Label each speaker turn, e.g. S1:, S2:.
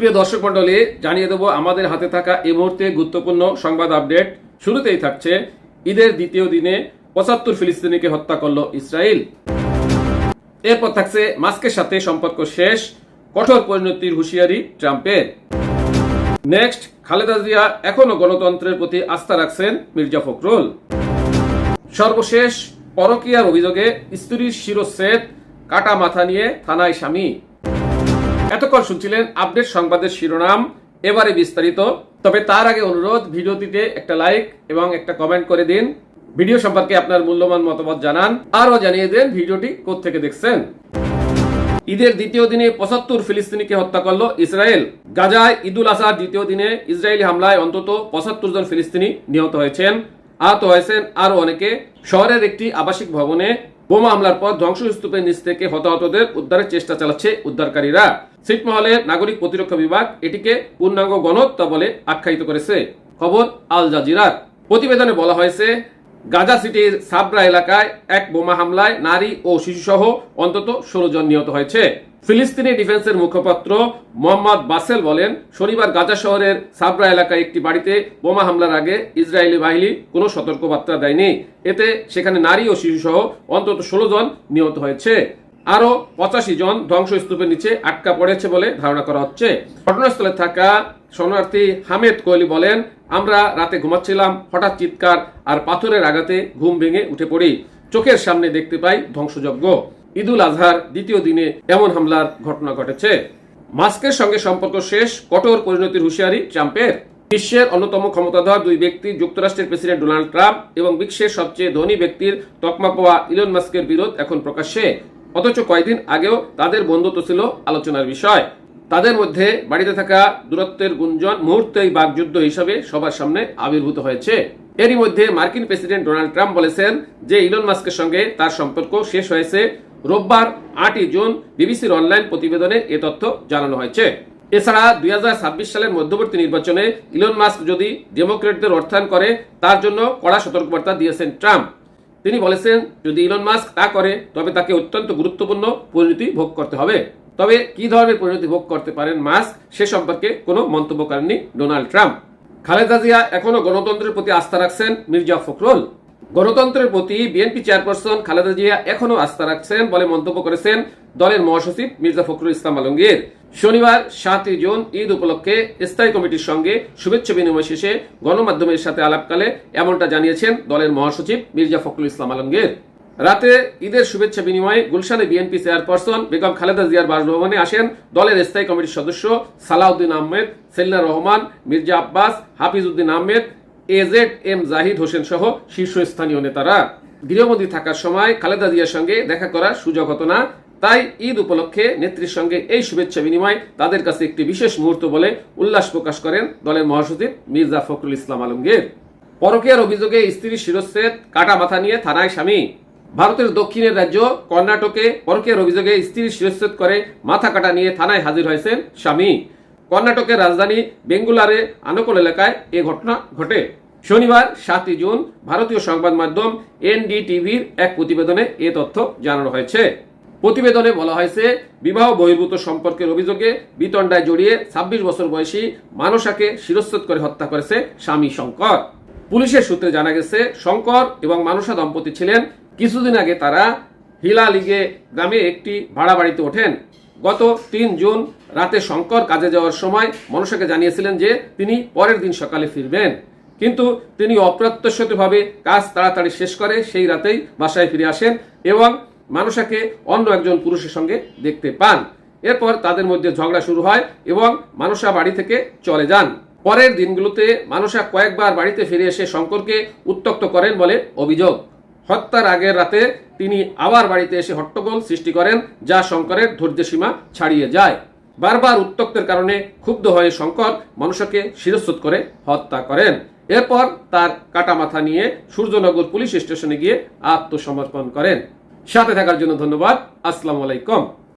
S1: প্রিয় দর্শক মন্ডলী জানিয়ে দেবো আমাদের হাতে থাকা এই মুহূর্তে গুরুত্বপূর্ণ সংবাদ আপডেট। শুরুতেই থাকছে ঈদের দ্বিতীয় দিনে পঁচাত্তর ফিলিস্তিনিকে হত্যা করল ইসরায়েল। এরপর থাকছে মাস্কের সাথে সম্পর্ক শেষ, কঠোর পরিণতির হুঁশিয়ারি ট্রাম্পের। নেক্সট, খালেদা জিয়া এখনও গণতন্ত্রের প্রতি আস্থা রাখছেন মির্জা ফখরুল। সর্বশেষ, পরকীয়ার অভিযোগে স্ত্রীর শিরচ্ছেদ কাটা মাথা নিয়ে থানায় স্বামী। এতক্ষণ শুনছিলেন আপডেট সংবাদের শিরোনাম, এবারে বিস্তারিত। তবে তার আগে অনুরোধ, ভিডিওটিতে একটা লাইক এবং একটা কমেন্ট করে দিন। ভিডিও সম্পর্কে আপনার মূল্যবান মতামত জানান, আরও জানিয়ে দেন ভিডিওটি কোত্থেকে দেখছেন। ঈদের দ্বিতীয় দিনে পঁচাত্তর ফিলিস্তিনিকে হত্যা করল ইসরায়েল। গাজায় ঈদুল আজহার দ্বিতীয় দিনে ইসরায়েলি হামলায় অন্তত পঁচাত্তর জন ফিলিস্তিনি নিহত হয়েছেন। আহত হয়েছেন আরও অনেকে। শহরের একটি আবাসিক ভবনে বোমা হামলার পর ধ্বংসস্তূপের নিচ থেকে হতাহতদের উদ্ধারের চেষ্টা চালাচ্ছে উদ্ধারকারীরা। ছিটমহলের নাগরিক প্রতিরক্ষা বিভাগ এটিকে পূর্ণাঙ্গ গণহত্যা বলে আখ্যায়িত করেছে। খবর আল জাজিরার। প্রতিবেদনে বলা হয়েছে, গাজা সিটির সাবরা এলাকায় এক বোমা হামলায় নারী ও শিশুসহ অন্তত ষোলো জন নিহত হয়েছে। ফিলিস্তিনি ডিফেন্সের মুখপাত্র মোহাম্মদ বাসেল বলেন, শনিবার গাজা শহরের সাবরা এলাকায় একটি বাড়িতে বোমা হামলার আগে ইসরায়েলি বাহিনী কোনো সতর্কবার্তা দেয়নি। এতে সেখানে নারী ও শিশুসহ অন্তত ষোলো জন নিহত হয়েছে। আরও পঁচাশি জন ধ্বংসস্তূপের নিচে আটকা পড়েছে বলে ধারণা করা হচ্ছে। ঘটনাস্থলে থাকা শরণার্থী হামেদ কোহলি বলেন, আমরা রাতে ঘুমাচ্ছিলাম, হঠাৎ চিৎকার আর পাথরের আঘাতে ঘুম ভেঙে উঠে পড়ি। চোখের সামনে দেখতে পাই ধ্বংসযজ্ঞ। ঈদুল আজহার দ্বিতীয় দিনে এমন হামলার ঘটনা ঘটেছে। মাস্কের সঙ্গে সম্পর্ক শেষ, কঠোর পরিণতির হুঁশিয়ারি ট্রাম্পের। বিশ্বের অন্যতম ক্ষমতাধর দুই ব্যক্তি, যুক্তরাষ্ট্রের প্রেসিডেন্ট ডোনাল্ড ট্রাম্প এবং বিশ্বের সবচেয়ে ধনী ব্যক্তির তকমা পাওয়া ইলন মাস্কের বিরোধ এখন প্রকাশ্যে। অথচ কয়েকদিন আগেও তাদের বন্ধুত্ব ছিল আলোচনার বিষয়। তাদের মধ্যে বাড়িতে থাকা দূরত্বের গুঞ্জন মুহূর্তেই বাকযুদ্ধ হিসাবে সবার সামনে আবির্ভূত হয়েছে। এরই মধ্যে মার্কিন প্রেসিডেন্ট ডোনাল্ড ট্রাম্প বলেছেন যে ইলন মাস্কের সঙ্গে তার সম্পর্ক শেষ হয়েছে রোববার আটই জুন বিবিসির অনলাইন প্রতিবেদনে এ তথ্য জানানো হয়েছে। এছাড়া দুই হাজার ছাব্বিশ সালের মধ্যবর্তী নির্বাচনে ইলন মাস্ক যদি ডেমোক্রেটদের অর্থায়ন করে, তার জন্য কড়া সতর্কবার্তা দিয়েছেন ট্রাম্প। তিনি বলেছেন, যদি ইলন মাস্ক তা করে, তবে তাকে অত্যন্ত গুরুত্বপূর্ণ পরিণতি ভোগ করতে হবে। তবে কি ধরনের পরিণতি ভোগ করতে পারেন মাস্ক, সে সম্পর্কে কোনো মন্তব্য করেননি ডোনাল্ড ট্রাম্প। খালেদা জিয়া এখনও গণতন্ত্রের প্রতি আস্থা রাখছেন মির্জা ফখরুল। গণতন্ত্রের প্রতি বিএনপি চেয়ারপারসন খালেদা জিয়া এখনও আস্থা রাখছেন বলে মন্তব্য করেছেন দলের মহাসচিব মির্জা ফখরুল ইসলাম আলমগীর। শনিবার সাতই জুন ঈদ উপলক্ষে স্থায়ী কমিটির সঙ্গে শুভেচ্ছা বিনিময় শেষে গণমাধ্যমের সাথে আলাপকালে এমনটা জানিয়েছেন দলের মহাসচিব মির্জা ফখরুল ইসলাম আলমগীর। রাতে ঈদের শুভেচ্ছা বিনিময়ে গুলশানে বিএনপি চেয়ারপারসন বেগম খালেদা জিয়ার বাসভবনে আসেন দলের স্থায়ী কমিটির সদস্য Salahuddin Ahmed Selina Rahman, Mirza Abbas Hafiz Uddin Ahmed A Z M Zahid Hossain সহ শীর্ষস্থানীয় নেতারা। গৃহবন্দী থাকার সময় খালেদা জিয়ার সঙ্গে দেখা করার সুযোগ হতো না। তাই ঈদ উপলক্ষে নেত্রীর সঙ্গে এই শুভেচ্ছা বিনিময় তাদের কাছে একটি বিশেষ মুহূর্ত বলে উল্লাস প্রকাশ করেন দলের মহাসচিব মির্জা ফখরুল ইসলাম আলমগীর। পরকীয়ার অভিযোগে স্ত্রীর শিরচ্ছেদ কাটা মাথা নিয়ে থানায় স্বামী। ভারতের দক্ষিণের রাজ্য কর্ণাটকে পরকীয়ার অভিযোগে স্ত্রীর শিরচ্ছেদ করে মাথা কাটা নিয়ে থানায় হাজির হয়েছেন স্বামী। কর্ণাটকের রাজধানী বেঙ্গুলারে আনকল এলাকায় এ ঘটনা ঘটে। শনিবার সাতই জুন ভারতীয় সংবাদ মাধ্যম এনডিটিভির এক প্রতিবেদনে এ তথ্য জানানো হয়েছে। প্রতিবেদনে বলা হয়েছে, বিবাহ বহির্ভূত সম্পর্কের অভিযোগে বিতণ্ডায় জড়িয়ে ছাব্বিশ বছর বয়সী মানসাকে শিরচ্ছেদ করে হত্যা করেছে স্বামী শঙ্কর। পুলিশের সূত্রে জানা গেছে, শঙ্কর এবং মানসা দম্পতি ছিলেন। কিছুদিন আগে তারা হিলা লিগে গ্রামে একটি ভাড়া বাড়িতে ওঠেন। গত তিন জুন রাতে শঙ্কর কাজে যাওয়ার সময় মনসাকে জানিয়েছিলেন যে তিনি পরের দিন সকালে ফিরবেন। কিন্তু তিনি অপ্রত্যাশিতভাবে কাজ তাড়াতাড়ি শেষ করে, সেই রাতেই বাসায় ফিরে আসেন এবং মানুষাকে অন্য একজন পুরুষের সঙ্গে দেখতে পান। এরপর তাদের মধ্যে ঝগড়া শুরু হয় এবং মানুষা বাড়ি থেকে চলে যান। পরের দিনগুলোতে মানুষা কয়েকবার বাড়িতে ফিরে এসে শঙ্করকে উত্তক্ত করেন বলে অভিযোগ। হত্যার আগের রাতে তিনি আবার বাড়িতে এসে হট্টগোল সৃষ্টি করেন, যা শঙ্করের ধৈর্যসীমা ছাড়িয়ে যায়। বারবার উত্তক্তের কারণে ক্ষুব্ধ হয়ে শঙ্কর মানুষকে শিরচ্ছুত করে হত্যা করেন। এরপর তার কাটা মাথা নিয়ে সূর্যনগর পুলিশ স্টেশনে গিয়ে আত্মসমর্পণ করেন। সাথে থাকার জন্য ধন্যবাদ। আসসালাম আলাইকুম।